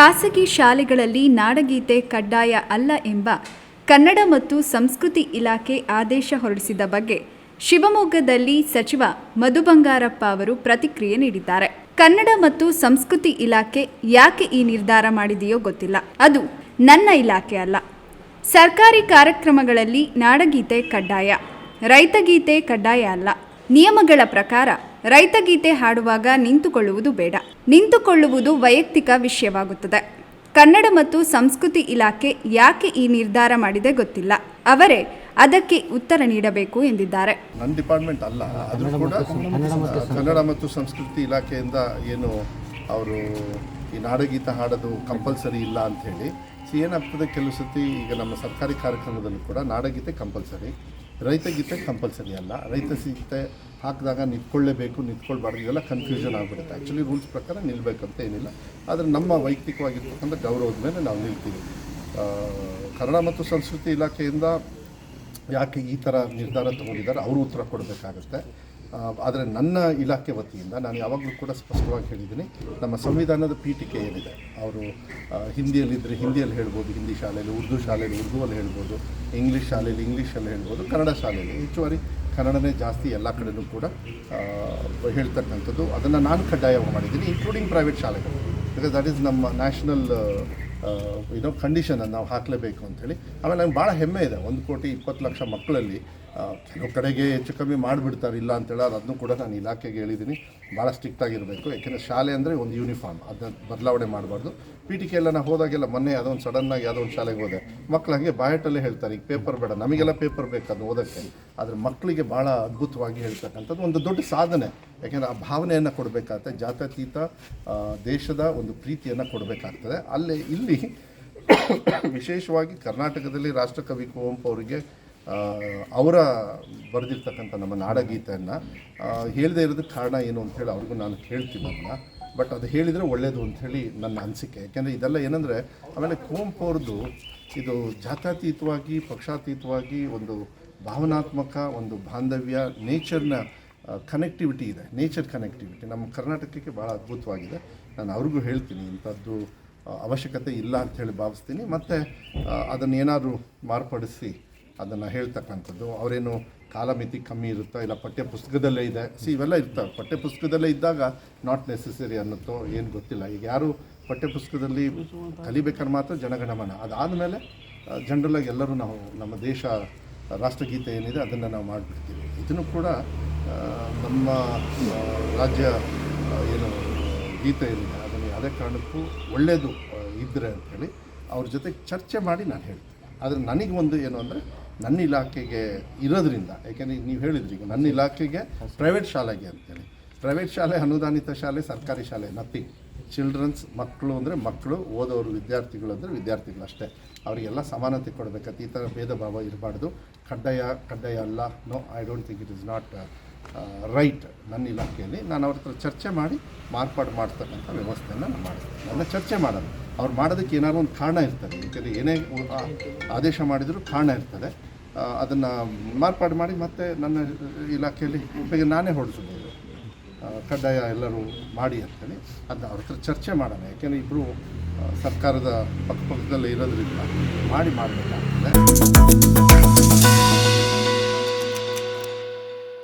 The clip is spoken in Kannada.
ಖಾಸಗಿ ಶಾಲೆಗಳಲ್ಲಿ ನಾಡಗೀತೆ ಕಡ್ಡಾಯ ಅಲ್ಲ ಎಂಬ ಕನ್ನಡ ಮತ್ತು ಸಂಸ್ಕೃತಿ ಇಲಾಖೆ ಆದೇಶ ಹೊರಡಿಸಿದ ಬಗ್ಗೆ ಶಿವಮೊಗ್ಗದಲ್ಲಿ ಸಚಿವ ಮಧು ಬಂಗಾರಪ್ಪ ಅವರು ಪ್ರತಿಕ್ರಿಯೆ ನೀಡಿದ್ದಾರೆ. ಕನ್ನಡ ಮತ್ತು ಸಂಸ್ಕೃತಿ ಇಲಾಖೆ ಯಾಕೆ ಈ ನಿರ್ಧಾರ ಮಾಡಿದೆಯೋ ಗೊತ್ತಿಲ್ಲ. ಅದು ನನ್ನ ಇಲಾಖೆ ಅಲ್ಲ. ಸರ್ಕಾರಿ ಕಾರ್ಯಕ್ರಮಗಳಲ್ಲಿ ನಾಡಗೀತೆ ಕಡ್ಡಾಯ ರೈತಗೀತೆ ಕಡ್ಡಾಯ ಅಲ್ಲ. ನಿಯಮಗಳ ಪ್ರಕಾರ ರೈತಗೀತೆ ಹಾಡುವಾಗ ನಿಂತುಕೊಳ್ಳುವುದು ಬೇಡ. ನಿಂತುಕೊಳ್ಳುವುದು ವೈಯಕ್ತಿಕ ವಿಷಯವಾಗುತ್ತದೆ. ಕನ್ನಡ ಮತ್ತು ಸಂಸ್ಕೃತಿ ಇಲಾಖೆ ಯಾಕೆ ಈ ನಿರ್ಧಾರ ಮಾಡಿದೆ ಗೊತ್ತಿಲ್ಲ. ಅವರೇ ಅದಕ್ಕೆ ಉತ್ತರ ನೀಡಬೇಕು ಎಂದಿದ್ದಾರೆ. ನನ್ನ ಡಿಪಾರ್ಟ್ಮೆಂಟ್ ಅಲ್ಲ ಆದರೂ ಕೂಡ ಕನ್ನಡ ಮತ್ತು ಸಂಸ್ಕೃತಿ. ಇಲಾಖೆಯಿಂದ ಏನು ಅವರು ಈ ನಾಡಗೀತ ಹಾಡೋದು ಕಂಪಲ್ಸರಿ ಇಲ್ಲ ಅಂಥೇಳಿ ಸೊ ಏನಾಗ್ತದೆ ಕೆಲವು ಸತಿ ಈಗ ನಮ್ಮ ಸರ್ಕಾರಿ ಕಾರ್ಯಕ್ರಮದಲ್ಲೂ ಕೂಡ ನಾಡಗೀತೆ ಕಂಪಲ್ಸರಿ ರೈತಗೀತೆ ಕಂಪಲ್ಸರಿ ಅಲ್ಲ. ರೈತ ಗೀತೆ ಹಾಕಿದಾಗ ನಿಂತ್ಕೊಳ್ಳೇಬೇಕು, ನಿಂತ್ಕೊಳ್ಬಾರ್ದು ಇದೆಲ್ಲ ಕನ್ಫ್ಯೂಷನ್ ಆಗಿಬಿಡುತ್ತೆ. ಆ್ಯಕ್ಚುಲಿ ರೂಲ್ಸ್ ಪ್ರಕಾರ ನಿಲ್ಲಬೇಕಂತ ಏನಿಲ್ಲ. ಆದರೆ ನಮ್ಮ ವೈಯಕ್ತಿಕವಾಗಿರ್ತಕ್ಕಂಥ ಗೌರವದ ಮೇಲೆ ನಾವು ನಿಲ್ತೀವಿ. ಕನ್ನಡ ಮತ್ತು ಸಂಸ್ಕೃತಿ ಇಲಾಖೆಯಿಂದ ಯಾಕೆ ಈ ಥರ ನಿರ್ಧಾರ ತಗೊಂಡಿದ್ದಾರೆ, ಅವರು ಉತ್ತರ ಕೊಡಬೇಕಾಗುತ್ತೆ. ಆದರೆ ನನ್ನ ಇಲಾಖೆ ವತಿಯಿಂದ ನಾನು ಯಾವಾಗಲೂ ಕೂಡ ಸ್ಪಷ್ಟವಾಗಿ ಹೇಳಿದ್ದೀನಿ, ನಮ್ಮ ಸಂವಿಧಾನದ ಪೀಠಿಕೆ ಏನಿದೆ, ಅವರು ಹಿಂದಿಯಲ್ಲಿದ್ದರೆ ಹಿಂದಿಯಲ್ಲಿ ಹೇಳ್ಬೋದು, ಹಿಂದಿ ಶಾಲೆಯಲ್ಲಿ ಉರ್ದು ಶಾಲೆಯಲ್ಲಿ ಉರ್ದುವಲ್ಲಿ ಹೇಳ್ಬೋದು, ಇಂಗ್ಲೀಷ್ ಶಾಲೆಯಲ್ಲಿ ಇಂಗ್ಲೀಷಲ್ಲಿ ಹೇಳ್ಬೋದು, ಕನ್ನಡ ಶಾಲೆಯಲ್ಲಿ ಹೆಚ್ಚುವರಿ ಕನ್ನಡನೇ ಜಾಸ್ತಿ ಎಲ್ಲ ಕಡೆಯೂ ಕೂಡ ಹೇಳ್ತಕ್ಕಂಥದ್ದು. ಅದನ್ನು ನಾನು ಕಡ್ಡಾಯವಾಗಿ ಮಾಡಿದ್ದೀನಿ ಇನ್ಕ್ಲೂಡಿಂಗ್ ಪ್ರೈವೇಟ್ ಶಾಲೆಗಳು. ಬಿಕಾಸ್ ದಟ್ ಈಸ್ ನಮ್ಮ ನ್ಯಾಷನಲ್ ಏನೋ ಕಂಡೀಷನನ್ನು ನಾವು ಹಾಕಲೇಬೇಕು ಅಂಥೇಳಿ ಆಮೇಲೆ ನಂಗೆ ಭಾಳ ಹೆಮ್ಮೆ ಇದೆ. ಒಂದು ಕೋಟಿ ಇಪ್ಪತ್ತು ಲಕ್ಷ ಮಕ್ಕಳಲ್ಲಿ ಕೆಲವು ಕಡೆಗೆ ಹೆಚ್ಚು ಕಮ್ಮಿ ಮಾಡಿಬಿಡ್ತಾರೆ, ಇಲ್ಲ ಅಂತೇಳಿ ಅದನ್ನು ಕೂಡ ನಾನು ಇಲಾಖೆಗೆ ಹೇಳಿದ್ದೀನಿ. ಭಾಳ ಸ್ಟ್ರಿಕ್ಟ್ ಆಗಿರಬೇಕು. ಯಾಕೆಂದರೆ ಶಾಲೆ ಅಂದರೆ ಒಂದು ಯೂನಿಫಾರ್ಮ್ ಅದನ್ನ ಬದಲಾವಣೆ ಮಾಡಬಾರ್ದು. ಪಿ ಟಿ ಕೆ ಎಲ್ಲ ನಾವು ಹೋದಾಗೆಲ್ಲ ಮೊನ್ನೆ ಯಾವುದೋ ಒಂದು ಸಡನ್ನಾಗಿ ಯಾವುದೋ ಒಂದು ಶಾಲೆಗೆ ಹೋದೆ. ಮಕ್ಳು ಹಾಗೆ ಬಾಯಟಲ್ಲೇ ಹೇಳ್ತಾರೆ, ಈಗ ಪೇಪರ್ ಬೇಡ. ನಮಗೆಲ್ಲ ಪೇಪರ್ ಬೇಕು ಅದು ಓದೋಕ್ಕೆ. ಆದರೆ ಮಕ್ಕಳಿಗೆ ಭಾಳ ಅದ್ಭುತವಾಗಿ ಹೇಳ್ತಕ್ಕಂಥದ್ದು ಒಂದು ದೊಡ್ಡ ಸಾಧನೆ. ಯಾಕೆಂದರೆ ಆ ಭಾವನೆಯನ್ನು ಕೊಡಬೇಕಾಗ್ತದೆ ಜಾತ್ಯತೀತ ದೇಶದ ಒಂದು ಪ್ರೀತಿಯನ್ನು ಕೊಡಬೇಕಾಗ್ತದೆ. ಅಲ್ಲೇ ಇಲ್ಲಿ ವಿಶೇಷವಾಗಿ ಕರ್ನಾಟಕದಲ್ಲಿ ರಾಷ್ಟ್ರಕವಿ ಕುವೆಂಪು ಅವರಿಗೆ ಅವರ ಬರೆದಿರ್ತಕ್ಕಂಥ ನಮ್ಮ ನಾಡಗೀತೆಯನ್ನು ಹೇಳದೇ ಇರೋದಕ್ಕೆ ಕಾರಣ ಏನು ಅಂಥೇಳಿ ಅವ್ರಿಗೂ ನಾನು ಹೇಳ್ತೀನಿ ಅದನ್ನ ಬಟ್ ಅದು ಹೇಳಿದರೆ ಒಳ್ಳೆಯದು ಅಂಥೇಳಿ ನನ್ನ ಅನಿಸಿಕೆ. ಯಾಕೆಂದರೆ ಇದೆಲ್ಲ ಏನಂದರೆ, ಆಮೇಲೆ ಕುವೆಂಪು ಅವ್ರದ್ದು ಇದು ಜಾತ್ಯತೀತವಾಗಿ, ಪಕ್ಷಾತೀತವಾಗಿ ಒಂದು ಭಾವನಾತ್ಮಕ, ಒಂದು ಬಾಂಧವ್ಯ, ನೇಚರ್ನ ಕನೆಕ್ಟಿವಿಟಿ ಇದೆ. ನೇಚರ್ ಕನೆಕ್ಟಿವಿಟಿ ನಮ್ಮ ಕರ್ನಾಟಕಕ್ಕೆ ಭಾಳ ಅದ್ಭುತವಾಗಿದೆ. ನಾನು ಅವ್ರಿಗೂ ಹೇಳ್ತೀನಿ, ಇಂಥದ್ದು ಅವಶ್ಯಕತೆ ಇಲ್ಲ ಅಂಥೇಳಿ ಭಾವಿಸ್ತೀನಿ. ಮತ್ತು ಅದನ್ನೇನಾದರೂ ಮಾರ್ಪಡಿಸಿ ಅದನ್ನು ಹೇಳ್ತಕ್ಕಂಥದ್ದು. ಅವರೇನು ಕಾಲಮಿತಿ ಕಮ್ಮಿ ಇರುತ್ತಾ ಇಲ್ಲ ಪಠ್ಯ ಪುಸ್ತಕದಲ್ಲೇ ಇದೆ? ಸಿ ಇವೆಲ್ಲ ಇರ್ತವೆ. ಪಠ್ಯ ಪುಸ್ತಕದಲ್ಲೇ ಇದ್ದಾಗ ನಾಟ್ ನೆಸೆಸರಿ ಅನ್ನುತ್ತೋ ಏನು ಗೊತ್ತಿಲ್ಲ. ಈಗ ಯಾರು ಪಠ್ಯ ಪುಸ್ತಕದಲ್ಲಿ ಕಲಿಬೇಕಾದ್ರೆ ಮಾತ್ರ ಜನಗಣಮನ. ಅದಾದಮೇಲೆ ಜನರಲಾಗಿ ಎಲ್ಲರೂ ನಾವು ನಮ್ಮ ದೇಶ, ರಾಷ್ಟ್ರಗೀತೆ ಏನಿದೆ ಅದನ್ನು ನಾವು ಮಾಡಿಬಿಡ್ತೀವಿ. ಇದನ್ನು ಕೂಡ ನಮ್ಮ ರಾಜ್ಯ ಏನು ಗೀತೆ ಏನಿದೆ ಅದನ್ನು ಯಾವುದೇ ಕಾರಣಕ್ಕೂ ಒಳ್ಳೆಯದು ಇದ್ದರೆ ಅಂಥೇಳಿ ಅವ್ರ ಜೊತೆ ಚರ್ಚೆ ಮಾಡಿ ನಾನು ಹೇಳ್ತೀನಿ. ಆದರೆ ನನಗೆ ಒಂದು ಏನು ಅಂದರೆ ನನ್ನ ಇಲಾಖೆಗೆ ಇರೋದ್ರಿಂದ ಯಾಕೆಂದರೆ ನೀವು ಹೇಳಿದ್ರಿ ಈಗ ನನ್ನ ಇಲಾಖೆಗೆ ಪ್ರೈವೇಟ್ ಶಾಲೆಗೆ ಅಂತೇಳಿ. ಪ್ರೈವೇಟ್ ಶಾಲೆ, ಅನುದಾನಿತ ಶಾಲೆ, ಸರ್ಕಾರಿ ಶಾಲೆ ನಥಿಂಗ್ ಚಿಲ್ಡ್ರನ್ಸ್ ಮಕ್ಕಳು ಅಂದರೆ ಮಕ್ಕಳು, ಓದೋರು, ವಿದ್ಯಾರ್ಥಿಗಳು ಅಂದರೆ ವಿದ್ಯಾರ್ಥಿಗಳು ಅಷ್ಟೇ. ಅವರಿಗೆಲ್ಲ ಸಮಾನತೆ ಕೊಡಬೇಕಂತ ಈ ಥರ ಭೇದ ಭಾವ ಇರಬಾರ್ದು. ಕಡ್ಡಾಯ ಕಡ್ಡಾಯ ಅಲ್ಲ. No I don't think it is not right ನನ್ನ ಇಲಾಖೆಯಲ್ಲಿ. ನಾನು ಅವ್ರ ಹತ್ರ ಚರ್ಚೆ ಮಾಡಿ ಮಾರ್ಪಾಡು ಮಾಡ್ತಕ್ಕಂಥ ವ್ಯವಸ್ಥೆಯನ್ನು ನಾನು ಮಾಡ್ತೀನಿ. ನನ್ನ ಚರ್ಚೆ ಮಾಡೋದು. ಅವ್ರು ಮಾಡೋದಕ್ಕೆ ಏನಾದ್ರು ಒಂದು ಕಾರಣ ಇರ್ತದೆ. ಯಾಕೆಂದರೆ ಏನೇ ಆದೇಶ ಮಾಡಿದರೂ ಕಾರಣ ಇರ್ತದೆ. ಅದನ್ನು ಮಾರ್ಪಾಡು ಮಾಡಿ ಮತ್ತೆ ನನ್ನ ಇಲಾಖೆಯಲ್ಲಿ ನಾನೇ ಹೊರಡಿಸ್ಬೋದು ಕಡ್ಡಾಯ ಎಲ್ಲರೂ ಮಾಡಿ ಅಂತೇಳಿ ಅದನ್ನ ಅವ್ರ ಹತ್ರ ಚರ್ಚೆ ಮಾಡೋಣ. ಯಾಕೆಂದರೆ ಇಬ್ಬರು ಸರ್ಕಾರದ ಪಕ್ಕಪಕ್ಕದಲ್ಲೇ ಇರೋದ್ರಿಂದ ಮಾಡಿ ಮಾಡಬೇಕಾಗ್ತದೆ.